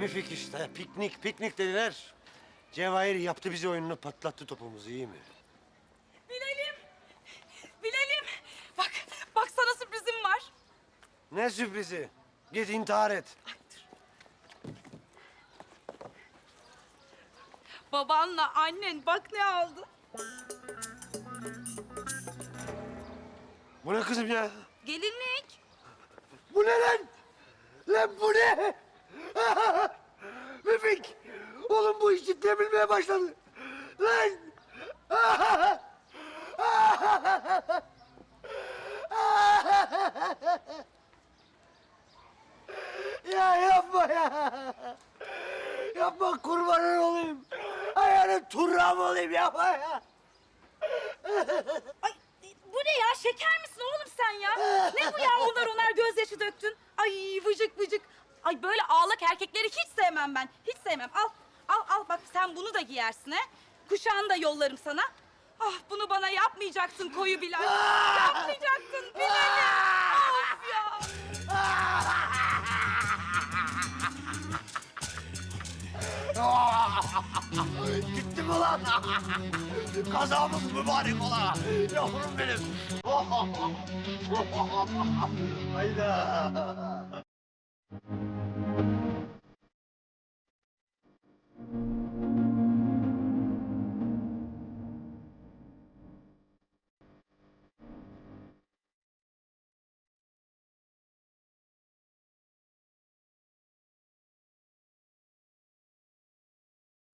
Müfik işte. Piknik, piknik dediler. Cevahir yaptı bizi oyununu patlattı topumuzu iyi mi? Bilal'im. Bilal'im. Bak, bak sana sürprizim var. Ne sürprizi? Git intihar et. Babanla annen bak ne aldı. Bu ne kızım ya? Gelinlik. Bu ne lan? Lan bu ne? Müfik! Oğlum bu iş ciddiye bilmeye başladı. Lan! ya yapma ya! Yapma kurbanın olayım. Ayağını turram olayım yapma ya! Ay bu ne ya? Şeker misin oğlum sen ya? Ne bu ya? Onlar onlar gözyaşı döktün. Ay sevmem ben. Hiç sevmem. Al. Al al bak sen bunu da giyersin he. Kuşağını da yollarım sana. Ah bunu bana yapmayacaksın koyu Bilal. yapmayacaksın Bilal'im. Of ya. Gittim ulan. Kazamız mübarek ola. Yavrum benim. Hayda.